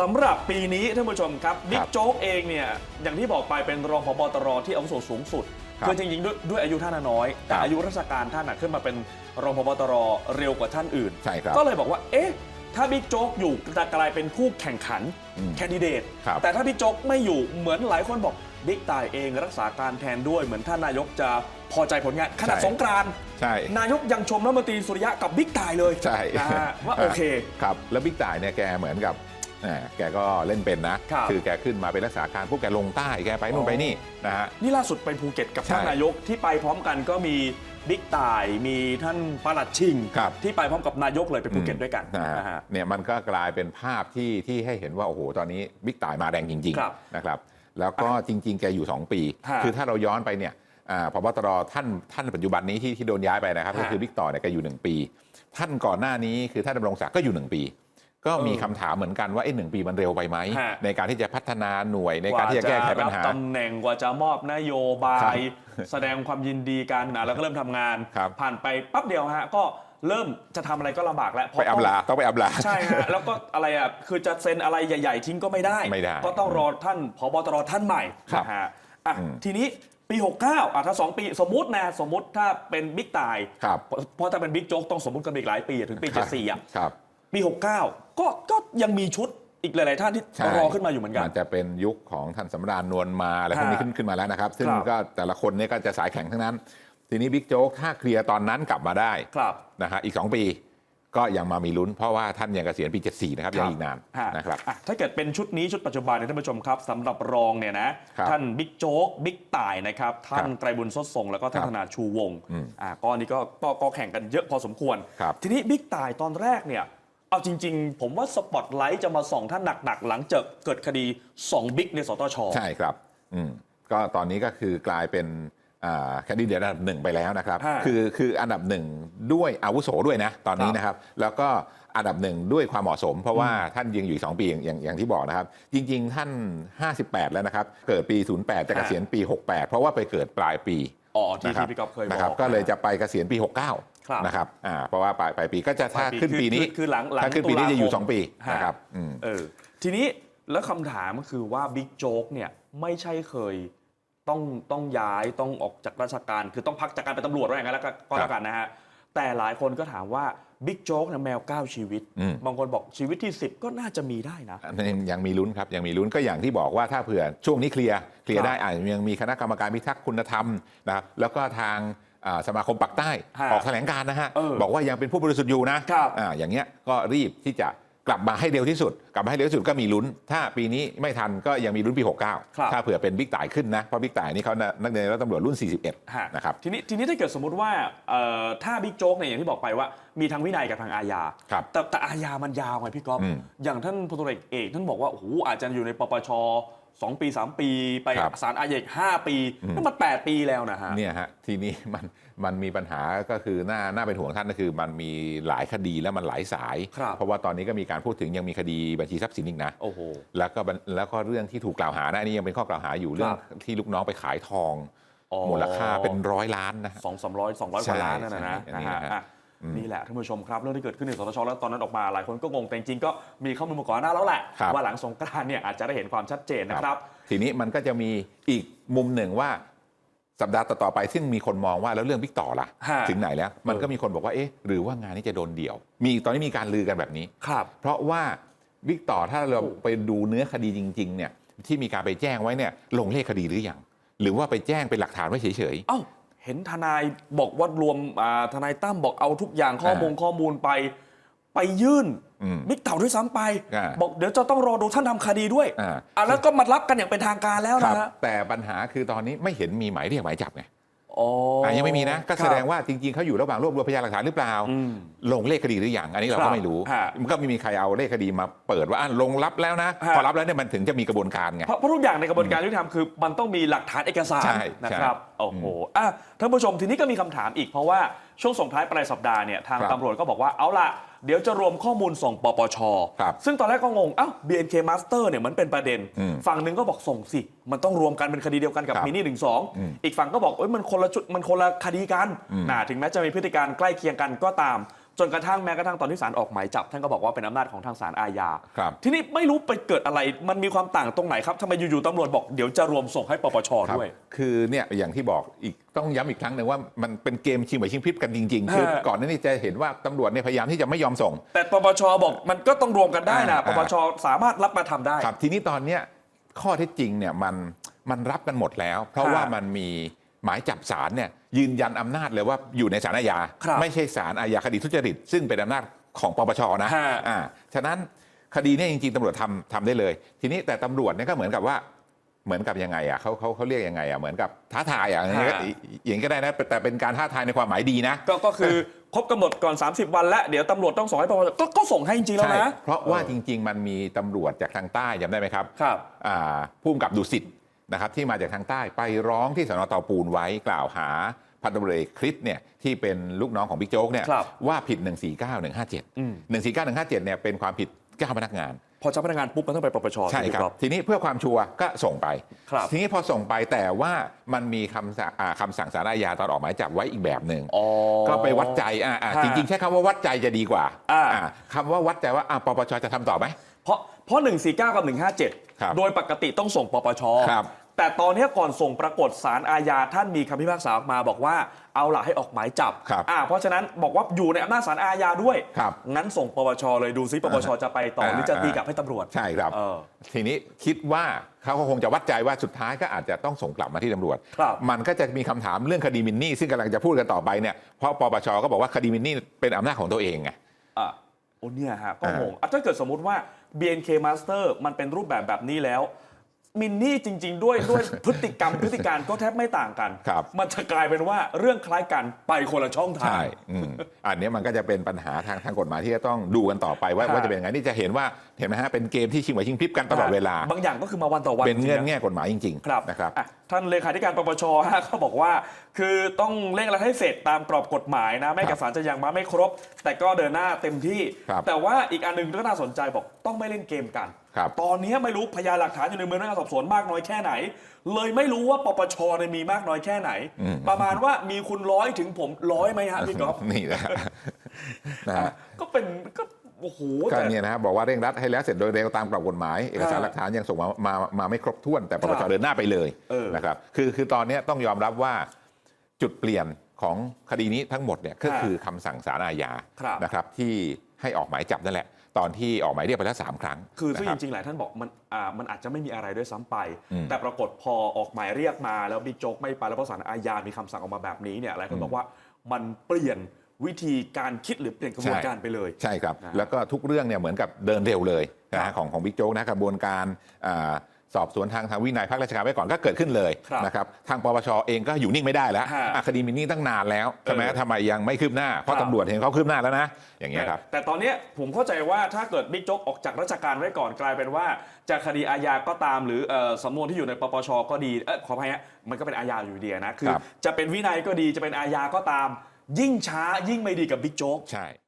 สำหรับปีนี้ท่านผู้ชมครับบิ๊คกรับโจ๊กเองเนี่ยอย่างที่บอกไปเป็นรองพบตรที่อาวุโสสูงสุดครับคือจริงๆด้วยด้วยอายุท่านน่ะน้อย แต่ครับอายุราชการท่านน่ะขึ้นมาเป็นรองพบตรเร็วกว่าท่านอื่นใช่ครับก็เลยบอกว่า เอ๊ะ ถ้าบิ๊กโจ๊กอยู่จะกลายเป็นคู่แข่งขันอืมแคนดิเดตครับแต่ถ้าบิ๊กโจ๊กไม่อยู่เหมือนหลายคนบอกบิ๊กตายเองรักษาการแทนด้วยเหมือนท่านนายกจะพอใจผลงานขนาดใช่สงกรานต์ใช่นายกยังชมรัฐมนตรีสุริยะกับบิ๊กตายเลยใช่นะฮะว่าโอเคครับแล้วบิ๊กต่ายเนี่ยแกเหมือนกับ แหมแกก็เล่นเป็นนะ ครับอแกขึ้นมาเป็นรักษาการพวกแกลงใต้แกไปนู่อ๋นอ ไปนี่นะฮะ นี่ล่าสุดไปภูเก็ตกับใช่ท่านนายกที่ไปพร้อมกันก็มีบิ๊กต่ายมีท่านปลัดชิง ครับ ที่ไปพร้อมกับนายกเลยไปภูเก็ตด้วยกันนะฮะนะฮะเนี่ยมันก็กลายเป็นภาพที่ที่ให้เห็นว่า โอ้โห ตอนนี้บิ๊กต่ายมาแรงจริงครับๆนะครับแล้วก็จริง ๆ แกอยู่ 2 ปี ฮะคือถ้าเราย้อนไปเนี่ยอ่าพบตรท่านท่านปัจจุบันนี้ที่ที่โดนย้ายไปนะครับ ฮะก็คือบิ๊กต่อเนี่ยแกอยู่ 1 ปี ท่านก่อนหน้านี้คือท่านดำรงศักดิ์ก็อยู่ 1 ปี ก็มีเออคำถามเหมือนกันว่าไอ้หนึ่งปีมันเร็วไปไหมฮะในการที่จะพัฒนาหน่วยในการที่จะแก้ไขปัญหากว่จะรับตำแหน่งกว่าจะมอบนโยบาครัยบแสดงความยินดีกันนะแล้วก็เริ่มทำงานครับผ่านไปปั๊บเดียวฮะก็เริ่มจะทำอะไรก็ลำบากแล้วเพไปราะอำลาต้องไปอำลาใช่ฮะแล้วก็อะไรอะคือจะเซ็นอะไรใหญ่ ๆ ทิ้งก็ไม่ได้ไม่ได้ก็ต้องรอท่านผบตรท่านใหม่ครับนะฮะอะอืมทีนี้ปี 69อะถ้า 2 ปีสมมุตินะสมมุติถ้าเป็นบิ๊กตายครับเพราะเพราะถ้าเป็นบิ๊กโจ๊กต้องสมมุติกันอีกหลายปีอะถึงปี 74อะครับ ปี 69 ก็ก็ยังมีชุดอีกหลาย ๆ ท่านที่ใช่รอขึ้นมาอยู่เหมือนกัน มันจะเป็นยุคของท่านสำราญนวลมาอะไรพวกนี้ฮะขึ้นขึ้นมาแล้วนะครับ ซึ่งครับ ก็แต่ละคนเนี่ยก็จะสายแข็งทั้งนั้น ทีนี้บิ๊กโจ๊กถ้าเคลียร์ตอนนั้นกลับมาได้ครับ นะฮะอีก 2 ปีก็ยังมามีลุ้น เพราะว่าท่านยังเกษียณปี 74 นะครับยังอีกนานฮะนะครับ อะถ้าเกิดเป็นชุดนี้ชุดปัจจุบันเนี่ยท่านผู้ชมครับสำหรับรองเนี่ยนะครับท่านบิ๊กโจ๊กบิ๊กต่ายนะครับท่านครับไตรบุญสดทรงแล้วก็ท่านครับธนาชูวงศ์อืมอ่าก็อันนี้ก็ก็ก็แข่งกันเยอะพอสมควร ครับ ทีนี้บิ๊กต่ายตอนแรกเนี่ย เอาจริง ๆ ผมว่าสปอตไลท์จะมาส่องท่านหนักๆ หลังจากเกิดคดี 2 บิ๊กในสตชใช่ครับอืมก็ตอนนี้ก็คือกลายเป็นแคนดิเดตอันดับหนึ่งไปแล้วนะครับฮะคือคืออันดับหนึ่งด้วยอาวุโสด้วยนะ ตอนนี้ครับนะครับ แล้วก็อันดับหนึ่งด้วยความเหมาะสม เพราะว่าท่านยังอยู่อีกสองปีอย่างอย่างอย่างที่บอกนะครับ จริง ๆ ท่าน 58 แล้วนะครับ เกิดปี 08 จะเกษียณปี 68 เพราะว่าไปเกิดปลายปีอ๋อที่นะครับที่พี่ก๊อฟเคยบนะครับอกก็เลยจะไปเกษียณปีครับ69 นะครับอ่าเพราะว่าปลายปลายปีก็จะถ้าปลายปีขึ้นปีนี้คือคือหลังหลังถ้าขึ้นปีนี้ตุลาจะอยู่คม2ปีฮะนะครับอืมเออทีนี้แล้วคำถามก็คือว่าบิ๊กโจ๊กเนี่ยไม่ใช่เคยต้องต้องย้ายต้องออกจากราชการ คือต้องพักจากการเป็นตำรวจว่าอย่างนั้นแล้วก็ก็แล้วกันนะฮะแต่หลายคนก็ถามว่าบิ๊กโจ๊กเนี่ยแมวเก้าชีวิตอืมบางคนบอกชีวิตที่ 10 ก็น่าจะมีได้นะอันนี้ยังมีลุ้นครับ ยังมีลุ้นก็อย่างที่บอกว่าถ้าเผื่อช่วงนี้เคลียร์เคลียครัร์บได้อาจจะยังมีคณะกรรมการพิทักษ์คุณธรรมนะครับแล้วก็ทางอ่า สมาคมปักใต้ฮะออกแถลงการณ์นะฮะเออบอกว่ายังเป็นผู้บริสุทธิ์อยู่นะครับอ่าอย่างเงี้ยก็รีบที่จะกลับมาให้เร็วที่สุด กลับมาให้เร็วที่สุดก็มีลุ้น ถ้าปีนี้ไม่ทันก็ยังมีลุ้นปีครับ69 ถ้าเผื่อเป็นบิ๊กต่ายขึ้นนะ เพราะบิ๊กต่ายนี่เขานักเรียนและตำรวจรุ่นฮะ41 นะครับ ทีนี้ทีนี้ถ้าเกิดสมมติว่าเอ่อถ้าบิ๊กโจ๊กเนี่ยอย่างที่บอกไปว่า มีทางวินัยกับทางอาญาครับแต่แต่อาญามันยาวไงพี่ก๊อฟอืมอย่างท่านพลตรวจเอกท่านบอกว่าโอ้โหอาจจะอยู่ในปปช สองปีสามปีไปครับศาลอาญาอีกห้าปีนั่นมันแปดปีแล้วนะฮะ เนี่ยฮะทีนี้มันมันมีปัญหาก็คือหน้าหน้าเป็นห่วงท่านก็คือ มันมีหลายคดีแล้วมันหลายสาย ครับ เพราะว่าตอนนี้ก็มีการพูดถึงยังมีคดีบัญชีทรัพย์สินอีกนะ โอ้โห แล้วก็บันแล้วก็เรื่องที่ถูกกล่าวหานะอันนี่ยังเป็นข้อกล่าวหาอยู่เรื่องครับที่ลูกน้องไปขายทอง อ๋อ มูลค่าเป็นร้อยล้านนะฮะ สองสามร้อยสองร้อยกว่าล้านนั่นนะนะใช่นะฮะใช่อะ นี่แหละท่านผู้ชมครับเรื่องที่เกิดขึ้นในสตชแล้วตอนนั้นออกมาหลายคนก็งงแต่จริงๆก็มีข้อมูลมาก่อนหน้าแล้วแหละครับว่าหลังสงกรานต์เนี่ยอาจจะได้เห็นความชัดเจนนะครับ ทีนี้มันก็จะมีอีกมุมหนึ่งว่าสัปดาห์ต่อๆไปซึ่งมีคนมองว่าแล้วเรื่องบิ๊กต่อล่ะฮะถึงไหนแล้ว มันก็มีคนบอกว่าเอ๊ะหรือว่างานนี้จะโดนเดี่ยว มีตอนนี้มีการลือกันแบบนี้ครับเพราะว่าบิ๊กต่อถ้าเราไปดูเนื้อคดีจริงๆเนี่ยที่มีการไปแจ้งไว้เนี่ยลงเลขคดีหรือยังหรือว่าไปแจ้งเป็นหลักฐานไว้เฉยเอ้า เห็นทนายบอกว่ารวมอ่าทนายตั้มบอกเอาทุกอย่างข้อมูลข้อมูลไป ไปยื่นอืมบิ๊กเต่าด้วยซ้ำไปอ่าบอกเดี๋ยวจะต้องรอดูท่านทำคดีด้วยอ่าอะแล้วก็มารับกันอย่างเป็นทางการแล้วๆครันะบฮะแต่ปัญหาคือตอนนี้ไม่เห็นมีหมายเรียกหมายจับไง อ๋ออะยังไม่มีนะ ก็แสดงครับว่าจริงๆเขาอยู่ระหว่างรวบรวมพยานหลักฐานหรือเปล่าอืมลงเลขคดีหรือยังอันนี้เราครัก็บไม่รู้ ฮะ มันก็ไม่มีใครเอาเลขคดีมาเปิดว่าอะลงรับแล้วนะฮะพอรับแล้วเนี่ยมันถึงจะมีกระบวนการไง เพราะเพราะทุกอย่างในกระบวนการยุติธรรมคือมันต้องมีหลักฐานเอกสารใช่นะครับใช่โอ้โหอะท่านผู้ชมทีนี้ก็มีคำถามอีกเพราะว่าช่วงส่งท้ายปลายสัปดาห์เนี่ยทางครับตำรวจก็บอกว่าเอาล่ะเดี๋ยวจะรวมข้อมูลส่งปปช ครับซึ่งตอนแรกก็งงเอ้า BNK Master เนี่ยมันเป็นประเด็น อืมฝั่งหนึ่งก็บอกส่งสิ มันต้องรวมกันเป็นคดีเดียวกันกับครับมินี่หนึ่งสองอืมอีกฝั่งก็บอกเอ้ยมันคนละชุดมันคนละคดีกันอืม นะถึงแม้จะมีพฤติการใกล้เคียงกันก็ตาม จนกระทั่งแม้กระทั่งตอนที่ศาลออกหมายจับ ท่านก็บอกว่าเป็นอำนาจของทางศาลอาญา ครับ ทีนี้ไม่รู้ไปเกิดอะไร มันมีความต่างตรงไหนครับทำไมอยู่ๆตำรวจบอกเดี๋ยวจะรวมส่งให้ปปชครับด้วย คือเนี่ยอย่างที่บอกอีกต้องย้ำอีกครั้งหนึ่งว่ามันเป็นเกมชิงไหวชิงพริบกันจริง ๆ คือฮะ ก่อนหน้านี้จะเห็นว่าตำรวจเนี่ยพยายามที่จะไม่ยอมส่ง แต่ปปชบอกมันก็ต้องรวมกันได้นะอ่า ปปชสามารถรับมาทำได้ ครับทีนี้ตอนเนี้ยข้อเท็จจริงเนี่ยมันมันรับกันหมดแล้ว เพราะฮะว่ามันมีหมายจับศาลเนี่ย ยืนยันอำนาจเลยว่าอยู่ในศาลอาญาครับไม่ใช่ศาลอาญาคดีทุจริต ซึ่งเป็นอำนาจของปปชนะฮะ อ่าฉะนั้นคดีเนี่ยจริงๆตำรวจทำทำได้เลย ทีนี้แต่ตำรวจเนี่ยก็เหมือนกับว่าเหมือนกับยังไงอะเขาเขาเขาเรียกยังไงอะเหมือนกับท้าทายอะอย่างนี้ก็ฮะอย่างนี้ก็ได้นะแต่เป็นการท้าทายในความหมายดีนะ ก็ก็คือครบกำหนดก่อน 30 วันแล้วเดี๋ยวตำรวจต้องส่งให้ปปชก็ก็ส่งให้จริงๆแล้วใช่นะ เพราะว่าจริง ๆ มันมีตำรวจจากทางใต้จำได้ไหมครับครับ อ่าผู้กำกับดุสิต นะครับที่มาจากทางใต้ไปร้องที่สนเตาปูนไว้กล่าวหาพันตำรวจเอกคริสเนี่ยที่เป็นลูกน้องของบิ๊กโจ๊กเนี่ยครับว่าผิด 149อืม157 149 157เนี่ยเป็นความผิดเจ้าพนักงาน พอเจ้าพนักงานปุ๊บมันต้องไปปปชใช่ถูกไหมครับ ทีนี้เพื่อความชัวร์ก็ส่งไป ครับ ทีนี้พอส่งไปแต่ว่ามันมีคำสั่งอ่าคำสั่งสารอาญาตอนออกหมายจับไว้อีกแบบหนึ่ง อ๋อ ก็ไปวัดใจอ่าอ่าฮะจริงๆ ใช้คำว่าวัดใจจะดีกว่าอ่า อ่าคำว่าวัดใจว่าอ่าปปชจะทำต่อไหม เพราะเพราะ149 กับ ครับ157 โดยปกติต้องส่งปปช ครับ แต่ตอนนี้ก่อนส่งปรากฏสารอาญาท่านมีคำพิพากษาออกมาบอกว่าเอาล่ะให้ออกหมายจับครับอ่าเพราะฉะนั้นบอกว่าอยู่ในอำนาจสารอาญาด้วย ครับงั้นส่งปปชเลยดูซิปปชจะไปต่อหรือจะตีกลับให้ตำรวจใช่ครับ เออ ทีนี้คิดว่าเขาก็คงจะวัดใจว่าสุดท้ายก็อาจจะต้องส่งกลับมาที่ตำรวจ ครับมันก็จะมีคำถามเรื่องคดีมินนี่ ซึ่งกำลังจะพูดกันต่อไปเนี่ยเพราะปปชก็บอกว่าคดีมินนี่เป็นอำนาจของตัวเองไง อะโอ้เนี่ยฮะก็อ่างงอะถ้าเกิดสมมุติว่า BNK Master มันเป็นรูปแบบแบบนี้แล้ว มินนี่จริง ๆ ด้วยด้วยพฤติกรรมพฤติการก็แทบไม่ต่างกัน ครับมันจะกลายเป็นว่าเรื่องคล้ายกันไปคนละช่องทาง ใช่อืมอันนี้มันก็จะเป็นปัญหาทางทางกฎหมายที่จะต้องดูกันต่อไปว่าครับ ว่าจะเป็นยังไงนี่จะเห็นว่าเห็นไหมฮะเป็นเกมที่ชิงไหวชิงพริบกันตลอดเวลา บางอย่างก็คือมาวันต่อวันเป็นเงื่อนจริงๆะ แง่กฎหมายจริงครับๆนะครับ อะท่านเลขาธิการปปชฮะเขาบอกว่า คือต้องเร่งรัดให้เสร็จตามกรอบกฎหมายนะแม้คเอรับกสารจะยังมาไม่ครบ แต่ก็เดินหน้าเต็มที่ ครับแต่ว่าอีกอันหนึงก็น่าสนใจบอกต้องไม่เล่นเกมกัน ครับ ตอนนี้ไม่รู้พยานหลักฐานอยู่ในมือพนักงานสอบสวนมากน้อยแค่ไหน เลยไม่รู้ว่าปปชเนี่ยมีมากน้อยแค่ไหน อืม ประมาณว่ามีคุณร้อยถึงผมร้อยไหมฮะพี่ก๊อฟนี่นะฮะนะฮะ ก็เป็นก็โอ้โหก็แต่ เนี่ยนะครับบอกว่าเร่งรัดให้แล้วเสร็จโดยเร็วตามกรอบกฎหมาย เอกสารหลักฐานยังส่งมามามาไม่ครบถ้วนแต่ปปคชรับเดินหน้าไปเลยเออนะครับคือคือตอนเนี้ยต้องยอมรับว่าจุดเปลี่ยนของคดีนี้ทั้งหมดเนี่ยก็คือคำสั่งศาลอาญาครับ นะครับที่ให้ออกหมายจับนั่นแหละ ตอนที่ออกหมายเรียกไปแล้วสามครั้งคือซึ่งนะจรับริงๆหลายท่านบอกมันอ่ามันอาจจะไม่มีอะไรด้วยซ้ำไป อืม แต่ปรากฏพอออกหมายเรียกมาแล้วบิ๊กโจ๊กไม่ไปแล้วเพราะศาลอาญามีคำสั่งออกมาแบบนี้เนี่ยหลายคนบอกว่ามันเปลี่ยนวิธีการคิดหรือเปลี่ยนกระบวนการไปเลย ใช่ครับ นะแล้วก็ทุกเรื่องเนี่ยเหมือนกับเดินเร็วเลยนะครัฮะบของของบิ๊กโจ๊กนะกระบวนการอ่า สอบสวนทางทางวินัยภาคราชการไว้ก่อนก็เกิดขึ้นเลยครับนะครับทางปปชเองก็อยู่นิ่งไม่ได้แล้วฮะอะคดีมินนี่ตั้งนานแล้วใช่ไหมเออทำไมยังไม่คืบหน้าเพราะครับตำรวจเห็นเขาคืบหน้าแล้วนะ อย่างเงี้ยครับแต่ตอนเนี้ยผมเข้าใจว่าถ้าเกิดบิ๊กโจ๊กออกจากราชการไว้ก่อนกลายเป็นว่าจะคดีอาญาก็ตามหรือเอ่อสำนวนที่อยู่ในปปชก็ดีเออขออภัยฮะมันก็เป็นอาญาอยู่ดีนะคือครับจะเป็นวินัยก็ดีจะเป็นอาญาก็ตาม ยิ่งช้ายิ่งไม่ดีกับบิ๊กโจ๊กใช่